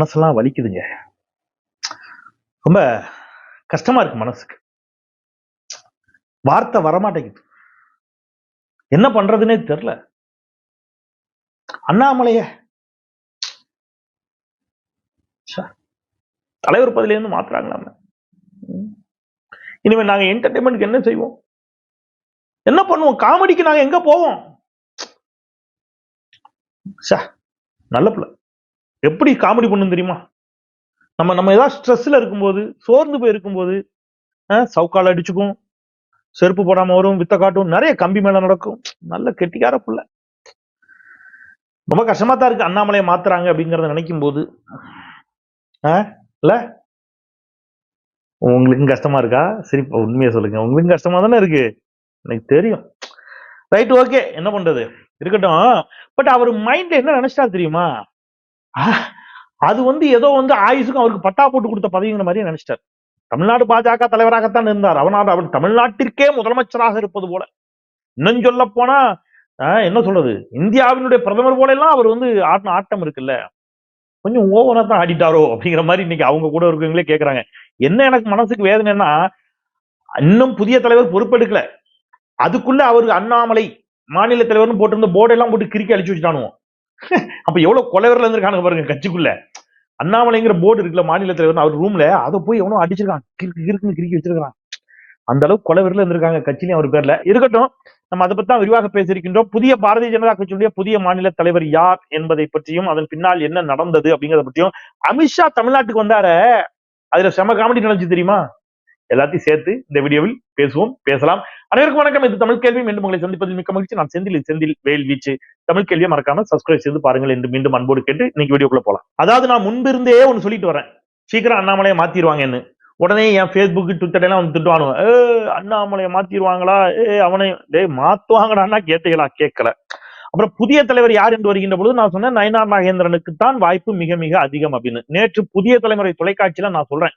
மனசெல்லாம் வலிக்குதுங்க. ரொம்ப கஷ்டமா இருக்கு மனசுக்கு. வார்த்தை வரமாட்டேங்குது. என்ன பண்றதுன்னே தெரியல அண்ணாமலைய. தலைவர் பதவியில இருந்து மாத்துறாங்களாம இனிமேல் இனிமே நாங்க என்டர்டைன்மெண்ட்க்கு என்ன செய்வோம்? என்ன பண்ணுவோம்? காமெடிக்கு நாங்க எங்க போவோம்? நல்ல பிள்ளை. எப்படி காமெடி பண்ணும் தெரியுமா? நம்ம நம்ம ஏதாவது ஸ்ட்ரெஸ்ல இருக்கும்போது சோர்ந்து போய் இருக்கும்போது சவுக்கால் அடிச்சுக்கும் செருப்பு போடாம வரும் வித்த காட்டும் நிறைய கம்பி மேல நடக்கும். நல்ல கெட்டிக்கார புள்ள. ரொம்ப கஷ்டமா தான் இருக்கு அண்ணாமலையை மாத்துறாங்க அப்படிங்கறத நினைக்கும் போது இல்ல? உங்களுக்கு கஷ்டமா இருக்கா? சரி உண்மையை சொல்லுங்க. உங்களுக்கு கஷ்டமா தானே இருக்கு? எனக்கு தெரியும். ரைட் ஓகே என்ன பண்றது? இருக்கட்டும். பட் அவர் மைண்ட்ல என்ன நினைச்சிட்டா தெரியுமா? அது வந்து ஏதோ வந்து ஆயுசுக்கும் அவருக்கு பட்டா போட்டு கொடுத்த பதவிங்கிற மாதிரி நினைச்சிட்டார். தமிழ்நாடு பாஜக தலைவராகத்தான் இருந்தார். அவனால் அவர் தமிழ்நாட்டிற்கே முதலமைச்சராக இருப்பது போல. இன்னும் சொல்ல போனா ஆஹ், என்ன சொல்றது? இந்தியாவினுடைய பிரதமர் போல எல்லாம் அவர் வந்து ஆட்டின ஆட்டம் இருக்குல்ல. கொஞ்சம் ஓவரா தான் ஆடிட்டாரோ அப்படிங்கிற மாதிரி இன்னைக்கு அவங்க கூட இருக்கவங்களே கேட்கறாங்க என்ன எனக்கு மனசுக்கு வேதனைன்னா இன்னும் புதிய தலைவர் பொறுப்பெடுக்கல. அதுக்குள்ள அவருக்கு அண்ணாமலை மாநில தலைவர்னு போட்டிருந்த போர்டெல்லாம் போட்டு கிறுக்கி அழிச்சு வச்சுட்டானுவோம் அப்ப எவ்வளவு கொலைவரில் இருந்திருக்கானுங்க பாருங்க கட்சிக்குள்ள. அண்ணாமலைங்கிற போர்டு இருக்குல்ல மாநில தலைவர் அவர் ரூம்ல அதை போய் எவனோ அடிச்சிருக்கான். கிறுக்கு கிறுக்குன்னு கிறுக்கி வச்சிருக்கான் அந்த அளவுக்கு கொலைவரில் இருந்திருக்காங்க கட்சியிலையும் அவர் பேர்ல. இருக்கட்டும் நம்ம அதை பத்தி தான் விரிவாக பேசியிருக்கின்றோம். புதிய பாரதிய ஜனதா கட்சியுடைய புதிய மாநில தலைவர் யார் என்பதை பற்றியும் அதன் பின்னால் என்ன நடந்தது அப்படிங்கறத பற்றியும் அமித்ஷா தமிழ்நாட்டுக்கு வந்தார. அதுல செம காமெடி நினைச்சு தெரியுமா? எல்லாத்தையும் சேர்த்து இந்த வீடியோவில் பேசுவோம் பேசலாம். அனைவருக்கும் வணக்கம். இது தமிழ் கேள்வி. மீண்டும் உங்களை சந்திப்பதில் மிக்க மகிழ்ச்சி. நான் செந்தில். செந்தில் வேல் வீச்சு. தமிழ் கேள்வியை மறக்காம சப்ஸ்கிரைப் செய்து பாருங்கள் என்று மீண்டும் அன்போடு கேட்டு இன்னைக்கு வீடியோக்குள்ள போலாம். அதாவது நான் முன்பிருந்தே ஒன்று சொல்லிட்டு வரேன். சீக்கிரம் அண்ணாமலையை மாத்திடுவாங்கன்னு உடனே என் ஃபேஸ்புக் ட்விட்டர் எல்லாம் வந்து திட்டுவானுங்க ஏ அண்ணாமலையை மாத்திடுவாங்களா ஏ அவனை டே மாத்துவாங்கடான்னா கேட்டீங்களா கேட்கல. அப்புறம் புதிய தலைவர் யார் என்று வருகின்ற பொழுது நான் சொன்னேன் நயனார் நாகேந்திரனுக்கு தான் வாய்ப்பு மிக மிக அதிகம் அப்படின்னு. நேற்று புதிய தலைமுறை தொலைக்காட்சியில நான் சொல்றேன்.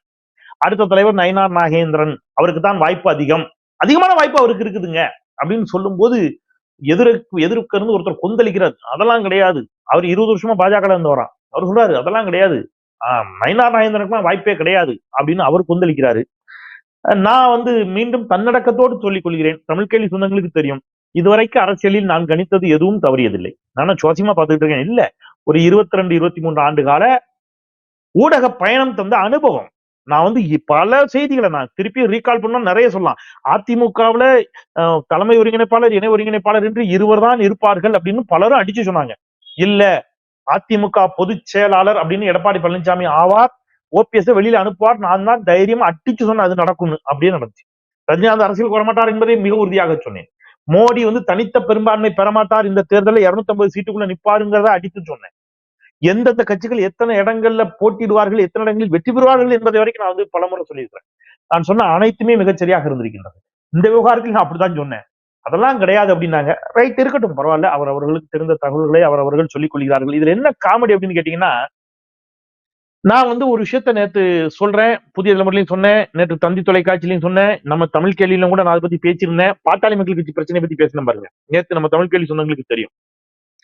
அடுத்த தலைவர் நயனார் நாகேந்திரன் அவருக்கு தான் வாய்ப்பு அதிகம். அதிகமான வாய்ப்பு அவருக்கு இருக்குதுங்க. அப்படின்னு சொல்லும்போது எதிர்க்கு எதிர்க்க இருந்து ஒருத்தர் கொந்தளிக்கிறார். அதெல்லாம் கிடையாது. அவர் இருபது வருஷமா பாஜக இருந்து வரான். அவர் சொல்றாரு அதெல்லாம் கிடையாது. ஆஹ் நயனார் நாகேந்திரனுக்குலாம் வாய்ப்பே கிடையாது. அப்படின்னு அவர் கொந்தளிக்கிறாரு. நான் வந்து மீண்டும் தன்னடக்கத்தோடு சொல்லிக் கொள்கிறேன். தமிழ் கேள்வி சொந்தங்களுக்கு தெரியும். இதுவரைக்கும் அரசியலில் நான் கணித்தது எதுவும் தவறியதில்லை. நான் சுவாசியமா பார்த்துக்கிட்டு இருக்கேன். இல்ல ஒரு இருபத்தி ரெண்டு இருபத்தி மூன்று ஆண்டு கால ஊடக பயணம் தந்த அனுபவம். நான் வந்து பல செய்திகளை நான் திருப்பி ரீகால் பண்ணா நிறைய சொல்லலாம். அதிமுகவுல தலைமை ஒருங்கிணைப்பாளர் இணை ஒருங்கிணைப்பாளர் என்று இருவர் தான் இருப்பார்கள் அப்படின்னு பலரும் அடிச்சு சொன்னாங்க. இல்ல அதிமுக பொதுச் செயலாளர் அப்படின்னு எடப்பாடி பழனிசாமி ஆவார் ஓபிஎஸ் வெளியில அனுப்புவார் நான் தான் தைரியமா அடிச்சு சொன்ன அது நடக்கும்னு அப்படியே நடந்துச்சு. ரஜினிகாந்த் அரசியல் வரமாட்டார் என்பதை மிக உறுதியாக சொன்னேன். மோடி வந்து தனித்த பெரும்பான்மை பெறமாட்டார் இந்த தேர்தலில் 250 சீட்டுக்குள்ள நிப்பாருங்கிறத அடித்து சொன்னேன். எந்தெந்த கட்சிகள் எத்தனை இடங்கள்ல போட்டிடுவார்கள் எத்தனை இடங்களில் வெற்றி பெறுவார்கள் என்பதை வரைக்கும் நான் வந்து பலமுறை சொல்லியிருக்கிறேன். நான் சொன்ன அனைத்துமே மிகச் சரியாக இருந்திருக்கின்றது. இந்த விவகாரத்தில் நான் அப்படித்தான் சொன்னேன். அதெல்லாம் கிடையாது அப்படின்னாங்க. ரைட் இருக்கட்டும் பரவாயில்ல. அவர் அவர்களுக்கு தெரிந்த தகவல்களை அவர் அவர்கள் சொல்லிக் கொள்கிறார்கள். இதுல என்ன காமெடி அப்படின்னு கேட்டீங்கன்னா நான் வந்து ஒரு விஷயத்த நேத்து சொல்றேன் புதிய தலைமுறையிலையும் சொன்னேன் நேற்று தந்தி தொலைக்காட்சியிலையும் சொன்னேன் நம்ம தமிழ் கேள்வியிலும் கூட நான் அதை பத்தி பேசியிருந்தேன். பாட்டாளி மக்கள் கட்சி பிரச்சனை பத்தி பேசின பாருங்க. நேத்து நம்ம தமிழ் கேள்வி சொன்னவங்களுக்கு தெரியும்.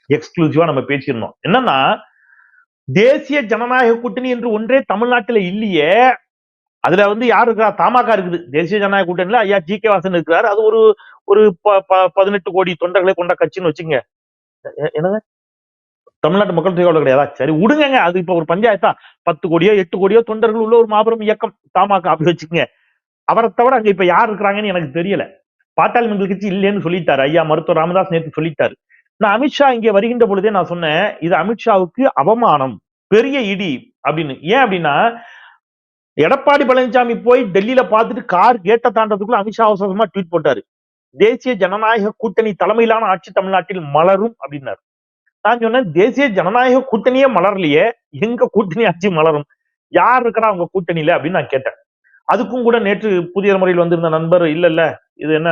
எக்ஸ்க்ளூசிவா நம்ம பேசியிருந்தோம். என்னன்னா தேசிய ஜனநாயக கூட்டணி என்று ஒன்றே தமிழ்நாட்டுல இல்லையே. அதுல வந்து யார் இருக்கா? தமாக இருக்குது. தேசிய ஜனநாயக கூட்டணியில ஐயா ஜி கே வாசன் இருக்கிறார். அது ஒரு ஒரு ப- ப- பதினெட்டு கோடி தொண்டர்களை கொண்ட கட்சின்னு வச்சுங்க என்னங்க? தமிழ்நாட்டு மக்கள் தொகை கிடையாதா? சரி விடுங்க அது இப்ப ஒரு பஞ்சாயத்தா? பத்து கோடியோ எட்டு கோடியோ தொண்டர்கள் உள்ள ஒரு மாபெரும் இயக்கம் தமாக அப்படி வச்சுக்கங்க. அவரை தவிர அங்க இப்ப யார் இருக்கிறாங்கன்னு எனக்கு தெரியல. பாட்டாளி மக்கள் கட்சி இல்லைன்னு சொல்லிட்டாரு. ஐயா மருத்துவர் ராமதாஸ் நேற்று சொல்லிட்டாரு. நான் அமித்ஷா இங்கே வருகின்ற பொழுதே நான் சொன்னேன் இது அமித்ஷாவுக்கு அவமானம் பெரிய இடி அப்படின்னு. ஏன் அப்படின்னா எடப்பாடி பழனிசாமி போய் டெல்லியில பார்த்துட்டு கார் கேட்ட தாண்டதுக்குள்ள அமித்ஷா அவசரமா ட்வீட் போட்டாரு. தேசிய ஜனநாயக கூட்டணி தலைமையிலான ஆட்சி தமிழ்நாட்டில் மலரும் அப்படின்னாரு. நான் சொன்னேன் தேசிய ஜனநாயக கூட்டணியே மலரலையே எங்க கூட்டணி ஆட்சி மலரும்? யார் இருக்கடா அவங்க கூட்டணியில அப்படின்னு நான் கேட்டேன். அதுக்கும் கூட நேற்று புதிய முறையில் வந்திருந்த நண்பர் இல்ல இல்ல இது என்ன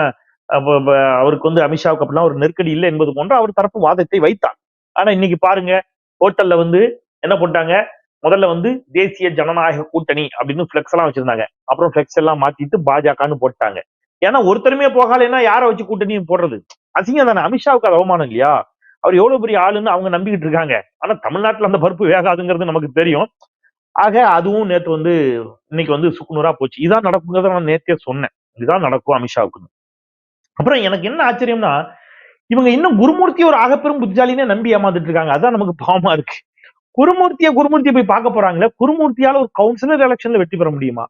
அவருக்கு வந்து அமித்ஷாவுக்கு அப்படிலாம் ஒரு நெருக்கடி இல்லை என்பது போன்ற அவர் தரப்பு வாதத்தை வைத்தார். ஆனா இன்னைக்கு பாருங்க ஹோட்டல்ல வந்து என்ன போட்டாங்க? முதல்ல வந்து தேசிய ஜனநாயக கூட்டணி அப்படின்னு ஃபிளெக்ஸ் எல்லாம் வச்சிருந்தாங்க. அப்புறம் ஃபிளெக்ஸ் எல்லாம் மாத்திட்டு பாஜகன்னு போட்டாங்க. ஏன்னா ஒருத்தருமே போகலைன்னா யாரை வச்சு கூட்டணி போடுறது? அசிங்கம் தானே. அமித்ஷாவுக்கு அது அவமானம் இல்லையா? அவர் எவ்வளவு பெரிய ஆளுன்னு அவங்க நம்பிக்கிட்டு இருக்காங்க. ஆனா தமிழ்நாட்டுல அந்த பருப்பு வேகாதுங்கிறது நமக்கு தெரியும். ஆக அதுவும் நேற்று வந்து இன்னைக்கு வந்து சுக்குநூறா போச்சு. இதான் நடக்குங்கிறத நான் நேத்தே சொன்னேன். இதுதான் நடக்கும் அமித்ஷாவுக்கு அப்புறம் எனக்கு என்ன ஆச்சரியம்னா இவங்க இன்னும் குருமூர்த்தி ஒரு ஆகப்பெரும் புத்திசாலினே நம்பி ஏமாந்துட்டு இருக்காங்க. அதான் நமக்கு பாவமா இருக்கு. குருமூர்த்திய குருமூர்த்தியை போய் பார்க்க போறாங்களே குருமூர்த்தியால ஒரு கவுன்சிலர் எலெக்ஷன்ல வெற்றி பெற முடியுமா?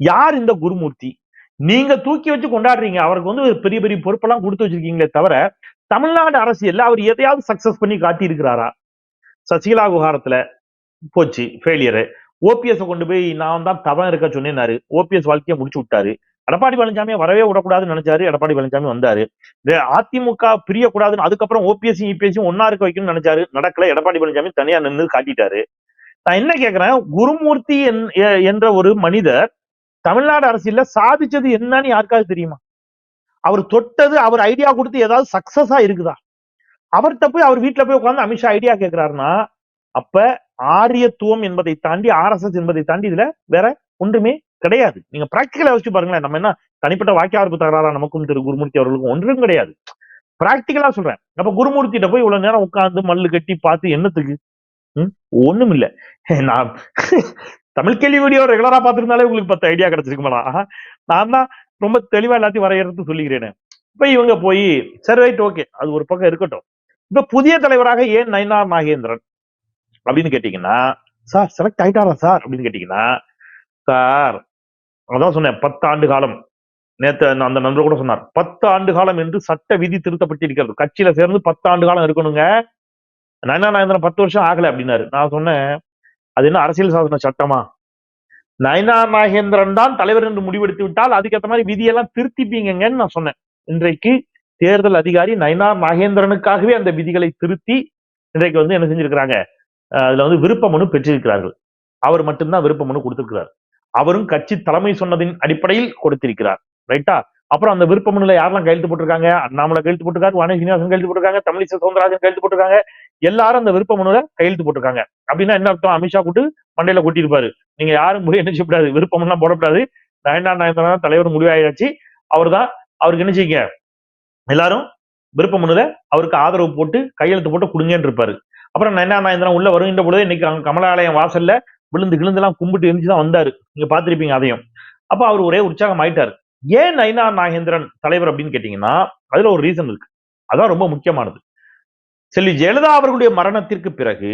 யார் இந்த குருமூர்த்தி? நீங்க தூக்கி வச்சு கொண்டாடுறீங்க. அவருக்கு வந்து பெரிய பெரிய பொறுப்பெல்லாம் கொடுத்து வச்சிருக்கீங்களே தவிர தமிழ்நாடு அரசியல்ல அவர் எதையாவது சக்சஸ் பண்ணி காட்டி இருக்கிறாரா சசிகலா விவகாரத்துல போச்சு ஃபெயிலியரு ஓபிஎஸ் கொண்டு போய் நான் தான் தவம் இருக்க சொன்னேன்னாரு. ஓபிஎஸ் வாழ்க்கையை முடிச்சு விட்டாரு. எடப்பாடி பழனிசாமியை வரவே விடக்கூடாதுன்னு நினைச்சாரு. எடப்பாடி பழனிசாமி வந்தாரு. அதிமுக பிரியக்கூடாதுன்னு அதுக்கப்புறம் ஓபிஎஸ் இபிஎஸ் ஒன்னா இருக்க வைக்கணும்னு நினைச்சாரு. நடக்கல. எடப்பாடி பழனிசாமி தனியா நின்று காட்டிட்டாரு. நான் என்ன கேட்கிறேன் குருமூர்த்தி என்ற ஒரு மனிதர் தமிழ்நாடு அரசியல்ல சாதிச்சது என்னன்னு யாருக்காவது தெரியுமா? அவர் தொட்டது அவர் ஐடியா கொடுத்து ஏதாவது சக்சஸா இருக்குதா? அவர்கிட்ட போய் அவர் வீட்டுல போய் உட்கார்ந்து அமித்ஷா ஐடியா கேட்கிறாருன்னா அப்ப ஆரியத்துவம் என்பதை தாண்டி ஆர் எஸ் எஸ் என்பதை தாண்டி இதுல வேற ஒன்றுமே கிடையாது. நீங்க பிராக்டிக்கலா யோசிச்சு பாருங்களேன். நம்ம என்ன தனிப்பட்ட வாக்கியார்ப்பு தகராறா நமக்கும் திரு குருமூர்த்தி அவர்களுக்கும் ஒன்றும் கிடையாது. பிராக்டிக்கலா சொல்றேன். அப்ப குருமூர்த்திட்ட போய் இவ்வளவு நேரம் உட்காந்து மல்லு கட்டி பார்த்து என்னத்துக்கு? ம்? ஒண்ணும் இல்ல. நான் தமிழ் கேள்வி வீடியோ ரெகுலரா பார்த்திருந்தாலே உங்களுக்கு பத்து ஐடியா கிடைச்சிருக்குமாடா. நான் தான் ரொம்ப தெளிவா எல்லாத்தையும் வரையறது சொல்லிக்கிறேன். இப்ப இவங்க போய் சரி ரைட் ஓகே அது ஒரு பக்கம் இருக்கட்டும். இப்ப புதிய தலைவராக ஏன் நயனார் நாகேந்திரன்? அப்படின்னு கேட்டீங்கன்னா சார் செலக்ட் ஆயிட்டாரா சார்? அப்படின்னு கேட்டீங்கன்னா சார் அதான் சொன்னேன் பத்து ஆண்டு காலம். நேற்று அந்த- அந்த நண்பர் கூட சொன்னார் பத்து ஆண்டு காலம் என்று சட்ட விதி திருத்தப்பட்டிருக்கிறது. கட்சியில சேர்ந்து பத்து ஆண்டு காலம் இருக்கணுங்க. நயனா நாகேந்திரன் பத்து வருஷம் ஆகலை அப்படின்னாரு. நான் சொன்னேன் அது என்ன அரசியல் சாசன சட்டமா? நயனா நாகேந்திரன் தான் தலைவர் என்று முடிவெடுத்து விட்டால் அதுக்கேற்ற மாதிரி விதியெல்லாம் திருத்திப்பீங்கன்னு நான் சொன்னேன். இன்றைக்கு தேர்தல் அதிகாரி நயனார் நாகேந்திரனுக்காகவே அந்த விதிகளை திருத்தி இன்றைக்கு வந்து என்ன செஞ்சிருக்கிறாங்க? அஹ் அதுல வந்து விருப்ப மனு பெற்றிருக்கிறார்கள். அவர் மட்டும்தான் விருப்ப மனு கொடுத்திருக்கிறார். அவரும் கட்சி தலைமை சொன்னதின் அடிப்படையில் கொடுத்திருக்கிறார். ரைட்டா? அப்புறம் அந்த விருப்ப மனுல யாரெல்லாம் கையெழுத்து போட்டிருக்காங்க? அண்ணாமலை கையெழுத்து போட்டிருக்காரு வாணி சீனிவாசன் கையெழுத்து போட்டிருக்காங்க தமிழிசை சவுந்தரராஜன் கையெழுத்து போட்டிருக்காங்க. எல்லாரும் அந்த விருப்ப மனுல கையெழுத்து போட்டிருக்காங்க. அப்படின்னா என்ன அர்த்தம்? அமித்ஷா கூட்டு மண்டையில கூட்டியிருப்பாரு. நீங்க யாரும் முடிவு என்ன செய்யக்கூடாது? விருப்பம் எல்லாம் போடக்கூடாது நயனா நாயந்திரன் தலைவர் முடிவாயாச்சு அவர் தான் அவருக்கு என்ன செய்யுங்க? எல்லாரும் விருப்ப மனுல அவருக்கு ஆதரவு போட்டு கையெழுத்து போட்டு கொடுங்கன்னு இருப்பாரு அப்புறம் நயனா நாயந்திரன் உள்ள வருகின்ற பொழுது இன்னைக்கு அங்க கமலாலயம் வாசல்ல விழுந்து கிழுந்தெல்லாம் கும்பிட்டு எரிஞ்சு தான் வந்தாரு. நீங்க பாத்திருப்பீங்க அதையும். அப்ப அவர் ஒரே உற்சாகம் ஆயிட்டாரு. ஏன் நயனா நாகேந்திரன் தலைவர் அப்படின்னு கேட்டீங்கன்னா அதுல ஒரு ரீசன் இருக்கு. அதான் ரொம்ப முக்கியமானது. செல்வி ஜெயலலிதா அவர்களுடைய மரணத்திற்கு பிறகு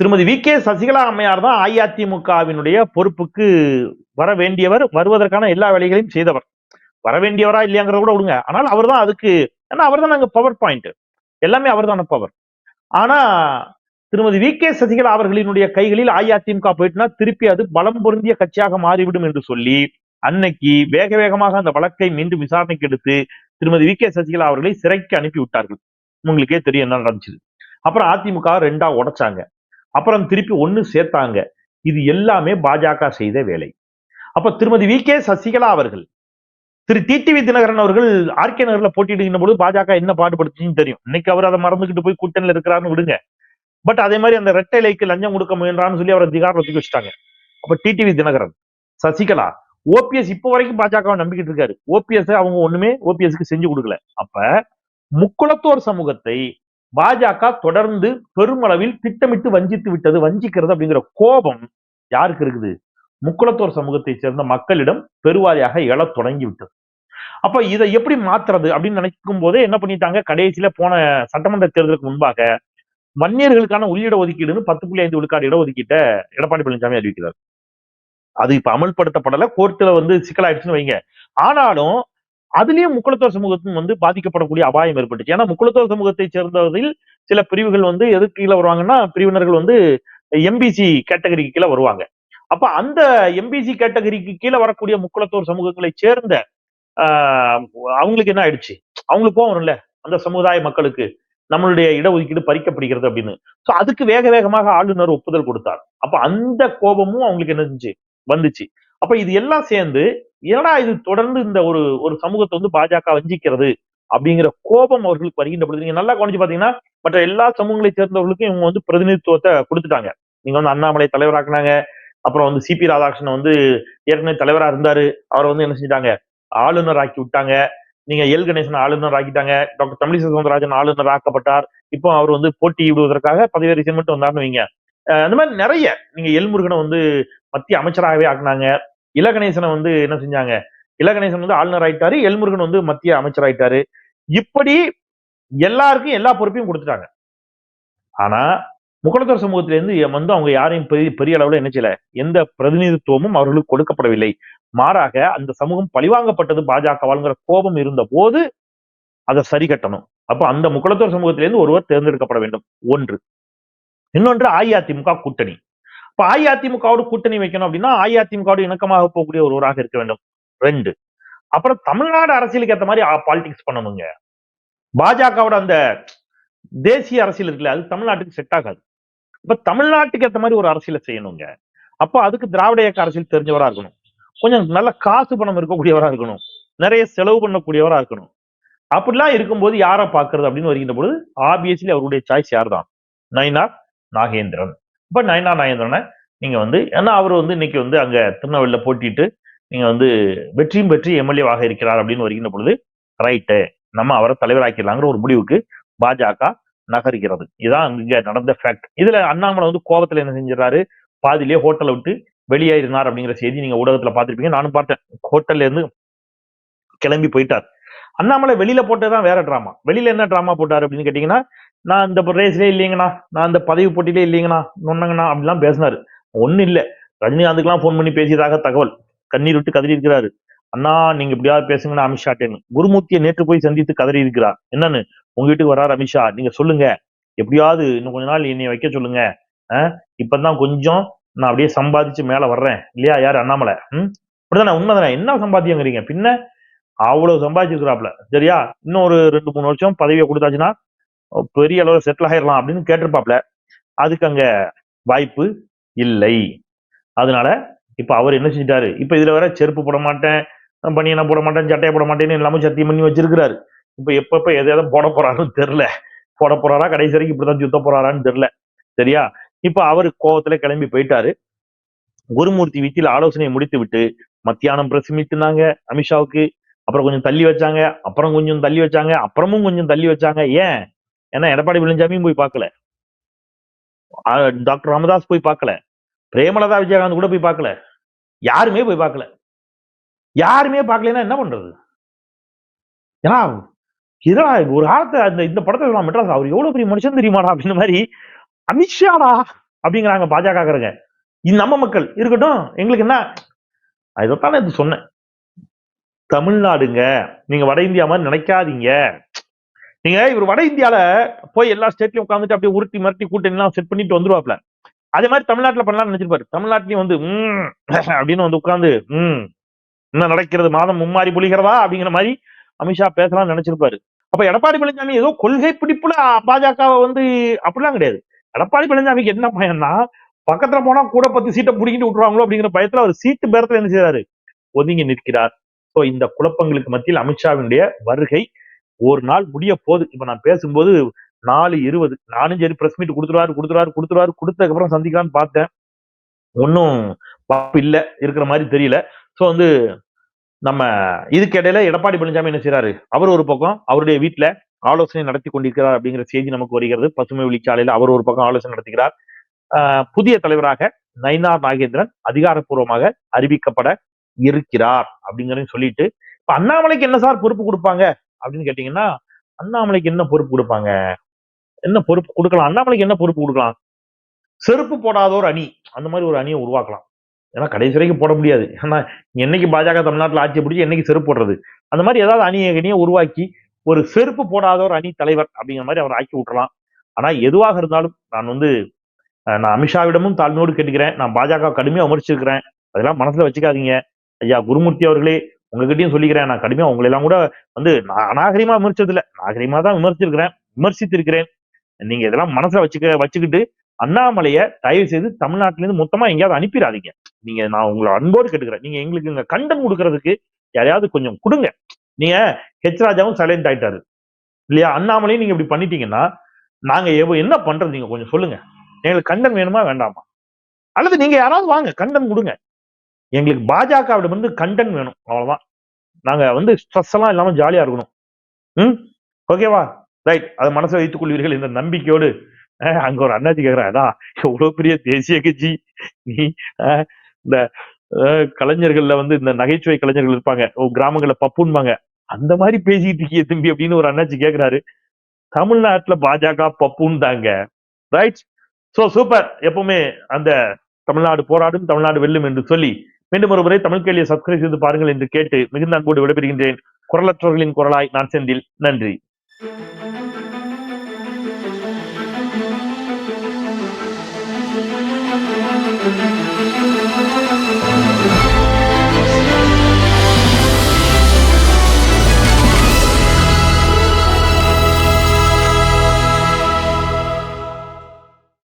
திருமதி வி கே சசிகலா அம்மையார் தான் அஇஅதிமுகவினுடைய பொறுப்புக்கு வர வேண்டியவர் வருவதற்கான எல்லா வேலைகளையும் செய்தவர். வர வேண்டியவரா இல்லையாங்கிறத கூட விடுங்க. ஆனால் அவர் தான் அதுக்கு ஏன்னா அவர் தான் அங்க பவர் பாயிண்ட் எல்லாமே அவர் தான் பவர் ஆனா திருமதி வி. கே. சசிகலா அவர்களினுடைய கைகளில் அஇஅதிமுக போயிட்டுனா திருப்பி அது பலம் பொருந்திய கட்சியாக மாறிவிடும் என்று சொல்லி அன்னைக்கு வேக வேகமாக அந்த வழக்கை மீண்டும் விசாரணைக்கு எடுத்து திருமதி வி. கே. சசிகலா அவர்களை சிறைக்கு அனுப்பி விட்டார்கள். உங்களுக்கே தெரியும் என்ன நடந்துச்சு. அப்புறம் அதிமுக ரெண்டா உடைச்சாங்க. அப்புறம் திருப்பி ஒண்ணு சேர்த்தாங்க. இது எல்லாமே பாஜக செய்த வேலை. அப்ப திருமதி வி. கே. சசிகலா அவர்கள் திரு. டிடிவி தினகரன் அவர்கள் ஆர்கே நகர்ல போட்டியிடுகின்ற பொழுது பாஜக என்ன பாடுபடுத்துச்சுன்னு தெரியும். இன்னைக்கு அவர் அதை மறந்துகிட்டு போய் கூட்டணியில் இருக்கிறாருன்னு விடுங்க. பட் அதே மாதிரி அந்த ரெட்டைலைக்கு லஞ்சம் கொடுக்க முயன்றான்னு சொல்லி அவரை திகார் ஒதுக்கி வச்சுட்டாங்க. அப்ப டிடிவி தினகரன் சசிகலா ஓபிஎஸ் இப்போ வரைக்கும் பாஜகவை நம்பிக்கிட்டு இருக்காரு. ஓபிஎஸ் அவங்க ஒண்ணுமே ஓபிஎஸ்க்கு செஞ்சு கொடுக்கல. அப்ப முக்குளத்தோர் சமூகத்தை பாஜக தொடர்ந்து பெருமளவில் திட்டமிட்டு வஞ்சித்து விட்டது வஞ்சிக்கிறது அப்படிங்கிற கோபம் யாருக்கு இருக்குது? முக்குளத்தோர் சமூகத்தை சேர்ந்த மக்களிடம் பெருவாரியாக எழத் தொடங்கி விட்டது. அப்ப இதை எப்படி மாத்துறது அப்படின்னு நினைக்கும் போதே என்ன பண்ணிட்டாங்க? கடைசியில போன சட்டமன்ற தேர்தலுக்கு முன்பாக வன்னியர்களுக்கான உள்ளிட ஒதுக்கீடுன்னு பத்து புள்ளி ஐந்து விழுக்காடு இடஒதுக்கீட்ட எடப்பாடி பழனிசாமி அறிவிக்கிறார். அது இப்ப அமல்படுத்தப்படல கோர்ட்டுல வந்து சிக்கலாயிடுச்சுன்னு வைங்க. ஆனாலும் அதுலயும் முக்குளத்தோர் சமூகத்தின் வந்து பாதிக்கப்படக்கூடிய அபாயம் ஏற்பட்டுச்சு. ஏன்னா முக்குளத்தோர் சமூகத்தை சேர்ந்ததில் சில பிரிவுகள் வந்து எதுக்கு கீழே வருவாங்கன்னா பிரிவினர்கள் வந்து எம்பிசி கேட்டகரிக்கு கீழே வருவாங்க. அப்ப அந்த எம்பிசி கேட்டகரிக்கு கீழே வரக்கூடிய முக்குளத்தோர் சமூகங்களை சேர்ந்த ஆஹ், அவங்களுக்கு என்ன ஆயிடுச்சு? அவங்களுக்கு கோவம் வரும்ல அந்த சமுதாய மக்களுக்கு. நம்மளுடைய இடஒதுக்கீடு பறிக்கப்படுகிறது அப்படின்னு. ஸோ அதுக்கு வேக வேகமாக ஆளுநர் ஒப்புதல் கொடுத்தார். அப்ப அந்த கோபமும் அவங்களுக்கு என்ன செஞ்சு? வந்துச்சு. அப்ப இது எல்லாம் சேர்ந்து ஏன்னா இது தொடர்ந்து இந்த ஒரு ஒரு சமூகத்தை வந்து பாஜக வஞ்சிக்கிறது அப்படிங்கிற கோபம் அவர்களுக்கு வருகின்ற பொழுது நீங்க நல்லா கவனிச்சு பாத்தீங்கன்னா மற்ற எல்லா சமூகங்களை சேர்ந்தவர்களுக்கும் இவங்க வந்து பிரதிநிதித்துவத்தை கொடுத்துட்டாங்க. நீங்க வந்து அண்ணாமலை தலைவராக்குனாங்க. அப்புறம் வந்து சிபி ராதாகிருஷ்ணன் வந்து ஏற்கனவே தலைவரா இருந்தாரு. அவரை வந்து என்ன செஞ்சிட்டாங்க? ஆளுநர் ஆக்கி விட்டாங்க. நீங்க எல் கணேசன் ஆளுநர் ஆக்கிட்டாங்க டாக்டர் தமிழிசை சவுந்தரராஜன் ஆளுநர் ஆக்கப்பட்டார். இப்போ அவர் வந்து போட்டியிடுவதற்காக பதவி ரீசன் மட்டும் வந்தார்னு வைங்க. அந்த மாதிரி நிறைய நீங்க எல்முருகனை வந்து மத்திய அமைச்சராகவே ஆக்குனாங்க. இலகணேசனை வந்து என்ன செஞ்சாங்க? இலகணேசன் வந்து ஆளுநர் ஆயிட்டாரு. எல்முருகன் வந்து மத்திய அமைச்சர் ஆயிட்டாரு. இப்படி எல்லாருக்கும் எல்லா பொறுப்பையும் கொடுத்துட்டாங்க. ஆனா முகலத்தோர் சமூகத்திலிருந்து வந்து அவங்க யாரையும் பெரிய பெரிய அளவுல என்ன செய்யல எந்த பிரதிநிதித்துவமும் அவர்களுக்கு கொடுக்கப்படவில்லை. மாறாக அந்த சமூகம் பழிவாங்கப்பட்டது பாஜகவால்ங்கிற கோபம் இருந்த போது அதை சரி கட்டணும். அப்போ அந்த முகலத்தோர் சமூகத்திலிருந்து ஒருவர் தேர்ந்தெடுக்கப்பட வேண்டும். ஒன்று. இன்னொன்று அஇஅதிமுக கூட்டணி. இப்ப அஇஅதிமுகவோடு கூட்டணி வைக்கணும் அப்படின்னா அஇஅதிமுகவோடு இணக்கமாக போகக்கூடிய ஒருவராக இருக்க வேண்டும். ரெண்டு. அப்புறம் தமிழ்நாடு அரசியலுக்கு ஏற்ற மாதிரி பாலிடிக்ஸ் பண்ணணுங்க. பாஜகவோட அந்த தேசிய அரசியல் இருக்குல்ல அது தமிழ்நாட்டுக்கு செட் ஆகாது. இப்ப தமிழ்நாட்டுக்கு ஏற்ற மாதிரி ஒரு அரசியலை செய்யணுங்க. அப்போ அதுக்கு திராவிட இயக்க அரசியல் தெரிஞ்சவரா இருக்கணும். கொஞ்சம் நல்ல காசு பணம் இருக்கக்கூடியவரா இருக்கணும். நிறைய செலவு பண்ணக்கூடியவரா இருக்கணும். அப்படிலாம் இருக்கும்போது யாரை பாக்குறது அப்படின்னு வருகின்ற பொழுது ஆப்வியஸ்லி அவருடைய சாய்ஸ் யார் தான் நயினார் நாகேந்திரன். இப்ப நயினார் நாகேந்திரனை நீங்க வந்து ஏன்னா அவர் வந்து இன்னைக்கு வந்து அங்க திருநெல்வேலியில போட்டிட்டு நீங்க வந்து வெற்றியும் பெற்று எம்எல்ஏவாக இருக்கிறார் அப்படின்னு வருகின்ற பொழுது ரைட்டு நம்ம அவரை தலைவராக்கிடலாங்கிற ஒரு முடிவுக்கு பாஜக நகர்கிறது. இதுதான் இங்க நடந்த ஃபேக்ட் இதுல அண்ணாமலை வந்து கோபத்துல என்ன செஞ்சிடறாரு? பாதியிலேயே ஹோட்டலை விட்டு வெளியாயிருந்தார் அப்படிங்கிற செய்தி நீங்க ஊடகத்துல பாத்திருப்பீங்க நானும் பார்த்தேன். ஹோட்டல்ல இருந்து கிளம்பி போயிட்டார். அண்ணாமலை வெளியில போட்டதான் வேற டிராமா வெளியில என்ன டிராமா போட்டார் அப்படின்னு கேட்டீங்கன்னா நான் இந்த ரேஸ்லயே இல்லைங்கண்ணா. நான் இந்த பதவி போட்டிலே இல்லைங்கண்ணா. நொன்னங்கண்ணா அப்படிலாம் பேசினாரு. ஒண்ணும் இல்ல. ரஜினிகாந்துக்கெல்லாம் ஃபோன் பண்ணி பேசியதாக தகவல். கண்ணீர் விட்டு கதறி இருக்கிறாரு. அண்ணா நீங்க இப்படியாவது பேசுங்கண்ணா அமித்ஷாட்டேன்னு குருமூர்த்தியை நேற்று போய் சந்தித்து கதறி இருக்கிறார். என்னன்னு? உங்க வீட்டுக்கு வராரு அமித்ஷா. நீங்க சொல்லுங்க. எப்படியாவது இன்னும் கொஞ்ச நாள் என்னை வைக்க சொல்லுங்க. இப்பதான் கொஞ்சம் நான் அப்படியே சம்பாதிச்சு மேல வர்றேன். இல்லையா? யார்? அண்ணாமலை. ம்? அப்படிதானே உண்மைதானே? என்ன சம்பாத்தியங்கிறீங்க? பின்ன அவ்வளவு சம்பாதிச்சிருக்கிறாப்ல சரியா? இன்னும் ஒரு ரெண்டு மூணு வருஷம் பதவியை கொடுத்தாச்சுன்னா பெரிய அளவில் செட்டில் ஆயிடலாம் அப்படின்னு கேட்டிருப்பாப்ல அதுக்கு அங்க வாய்ப்பு இல்லை. அதனால இப்ப அவர் என்ன செஞ்சிட்டாரு? இப்ப இதுல வேற செருப்பு போட மாட்டேன். பனியனை போட மாட்டேன் சட்டையை போட மாட்டேன்னு எல்லாமே சத்தியம் பண்ணி வச்சிருக்கிறாரு. இப்போ எப்பப்போ எதை எதை போட போறாருன்னு தெரில போட போறாரா? கடைசி வரைக்கும் இப்படிதான் சுத்த போறாரான்னு தெரியல. சரியா? இப்போ அவர் கோபத்துல கிளம்பி போயிட்டாரு. குருமூர்த்தி வீட்டில் ஆலோசனையை முடித்து விட்டு மத்தியானம் பிரசமித்துனாங்க அமித்ஷாவுக்கு. அப்புறம் கொஞ்சம் தள்ளி வச்சாங்க. அப்புறம் கொஞ்சம் தள்ளி வச்சாங்க. அப்புறமும் கொஞ்சம் தள்ளி வச்சாங்க. ஏன்? ஏன்னா எடப்பாடி பழனிசாமியும் போய் பார்க்கல. டாக்டர் ராமதாஸ் போய் பார்க்கல. பிரேமலதா விஜயகாந்த் கூட போய் பார்க்கல. யாருமே போய் பார்க்கல. யாருமே பார்க்கலன்னா என்ன பண்றது? ஏன்னா இதெல்லாம் ஒரு காலத்தை அந்த இந்த படத்துல நான் மெட்ராஸ் அவர் எவ்வளவு பெரிய மனுஷன் தெரியுமாடா அப்படின்ற மாதிரி அமித்ஷாடா அப்படிங்கிறாங்க பாஜகக்காரங்க. இது நம்ம மக்கள். இருக்கட்டும் எங்களுக்கு என்ன? இதைத்தான் இது சொன்னேன். தமிழ்நாடுங்க நீங்க வட இந்தியா மாதிரி நினைக்காதீங்க. நீங்க இவர் வட இந்தியால போய் எல்லா ஸ்டேட்லயும் உட்காந்துட்டு அப்படியே உருட்டி மிரட்டி கூட்டணி எல்லாம் செட் பண்ணிட்டு வந்துருவாப்ல அதே மாதிரி தமிழ்நாட்டுல பண்ணலாம்னு நினைச்சிருப்பாரு. தமிழ்நாட்டிலயும் வந்து உம் அப்படின்னு வந்து உட்கார்ந்து உம் என்ன நடக்கிறது? மாதம் மும்மாறி புலிகிறதா? அப்படிங்கிற மாதிரி அமித்ஷா பேசலாம்னு நினைச்சிருப்பாரு. அப்ப எடப்பாடி பழனிசாமி ஏதோ கொள்கை பிடிப்புல பாஜகவை வந்து அப்படிலாம் கிடையாது. எடப்பாடி பழனிசாமிக்கு என்ன பயம்னா பக்கத்துல போனா கூட பத்து சீட்டை பிடிக்கிட்டு விட்டுருவாங்களோ அப்படிங்கிற பயத்துல அவர் சீட்டு பேரத்துல என்ன செய்யறாரு ஒதுங்கி நிற்கிறார். ஸோ இந்த குழப்பங்களுக்கு மத்தியில் அமித்ஷாவினுடைய வருகை ஒரு நாள் முடிய போகுது. இப்ப நான் பேசும்போது நாலு இருபது நானும் சரி பிரஸ் மீட் கொடுத்துருவாரு கொடுத்துருவாரு கொடுத்துருவாரு கொடுத்ததுக்கப்புறம் சந்திக்கலாம்னு பார்த்தேன். ஒன்றும் வாய்ப்பு இல்லை இருக்கிற மாதிரி தெரியல. ஸோ வந்து நம்ம இதுக்கு இடையில எடப்பாடி பழனிசாமி என்ன செய்யறாரு அவர் ஒரு பக்கம் அவருடைய வீட்டுல ஆலோசனை நடத்தி கொண்டிருக்கிறார் அப்படிங்கிற செய்தி நமக்கு வருகிறது. பசுமை வெளிச்சாலையில அவர் ஒரு பக்கம் ஆலோசனை நடத்துகிறார். புதிய தலைவராக நயினார் நாகேந்திரன் அதிகாரப்பூர்வமாக அறிவிக்கப்பட இருக்கிறார் அப்படிங்கறதையும் சொல்லிட்டு இப்ப அண்ணாமலைக்கு என்ன சார் பொறுப்பு கொடுப்பாங்க அப்படின்னு கேட்டீங்கன்னா அண்ணாமலைக்கு என்ன பொறுப்பு கொடுப்பாங்க? என்ன பொறுப்பு கொடுக்கலாம்? அண்ணாமலைக்கு என்ன பொறுப்பு கொடுக்கலாம்? செருப்பு போடாத ஒரு அணி அந்த மாதிரி ஒரு அணியை உருவாக்கலாம். ஏன்னா கடைசி வரைக்கும் போட முடியாது. ஏன்னா என்னைக்கு பாஜக தமிழ்நாட்டில் ஆட்சி பிடிச்சி என்னைக்கு செருப்பு போடுறது? அந்த மாதிரி ஏதாவது அணியை அணியை உருவாக்கி ஒரு செருப்பு போடாத ஒரு அணி தலைவர் அப்படிங்கிற மாதிரி அவர் ஆக்கி விட்டுறலாம். ஆனா எதுவாக இருந்தாலும் நான் வந்து நான் அமித்ஷாவிடமும் தாழ்மையோடு கேட்டுக்கிறேன். நான் பாஜக கடுமையா விமர்சிச்சிருக்கிறேன். அதெல்லாம் மனசுல வச்சுக்காதீங்க. ஐயா குருமூர்த்தி அவர்களே உங்ககிட்டயும் சொல்லிக்கிறேன். நான் கடுமையா உங்களை எல்லாம் கூட வந்து நான் அநாகரிகமா விமர்சிச்சது நாகரிகமாக நாகரிகமா தான் விமர்சிச்சிருக்கிறேன். விமர்சித்திருக்கிறேன். நீங்க இதெல்லாம் மனசுல வச்சுக்க வச்சுக்கிட்டு அண்ணாமலையை தயவு செய்து தமிழ்நாட்டிலேருந்து மொத்தமாக மொத்தமா எங்கேயாவது அனுப்பிடாதீங்க. நீங்க நான் உங்களை அன்போடு கேட்டுக்கிறேன். நீங்க எங்களுக்கு இங்க கண்டன் கொடுக்கறதுக்கு யாரையாவது கொஞ்சம் கொடுங்க. நீங்க ஹெச் ராஜாவும் சைலண்ட் ஆயிட்டாரு. இல்லையா? அண்ணாமலையும் நீங்க இப்படி பண்ணிட்டீங்கன்னா நாங்க எவ்வ- என்ன பண்றது? நீங்க கொஞ்சம் சொல்லுங்க. எங்களுக்கு கண்டன் வேணுமா? வேண்டாமா? அல்லது நீங்க யாராவது வாங்க கண்டன் கொடுங்க. எங்களுக்கு பாஜகவிடம் வந்து கண்டன் வேணும். அவ்வளவுதான். நாங்க வந்து ஸ்ட்ரெஸ் எல்லாம் இல்லாம ஜாலியா இருக்கணும். ம்? ஓகேவா ரைட் அதை மனசில் வைத்துக் கொள்வீர்கள் என்ற நம்பிக்கையோடு அங்க ஒரு அண்ணாச்சி கேக்குறான் அதான் எவ்வளவு பெரிய தேசிய கட்சி. நீ இந்த கலைஞர்கள்ல வந்து இந்த நகைச்சுவை கலைஞர்கள் இருப்பாங்க. ஓ, கிராமங்கள்ல பப்புன்பாங்க. அந்த மாதிரி பேசிட்டு இருக்கிய தம்பி அப்படின்னு ஒரு அண்ணாச்சி கேக்குறாரு. தமிழ்நாட்டுல பாஜக பப்புன்னு தாங்க ரைட் சோ சூப்பர் எப்பவுமே அந்த தமிழ்நாடு போராடும் தமிழ்நாடு வெல்லும் என்று சொல்லி மீண்டும் ஒரு முறை தமிழ் கேள்வியை சப்ஸ்கிரைப் செய்து பாருங்கள் என்று கேட்டு மிகுந்த அன்போடு விடைபெறுகின்றேன். குரலற்றவர்களின் குரலாய் நான் செந்தில். நன்றி.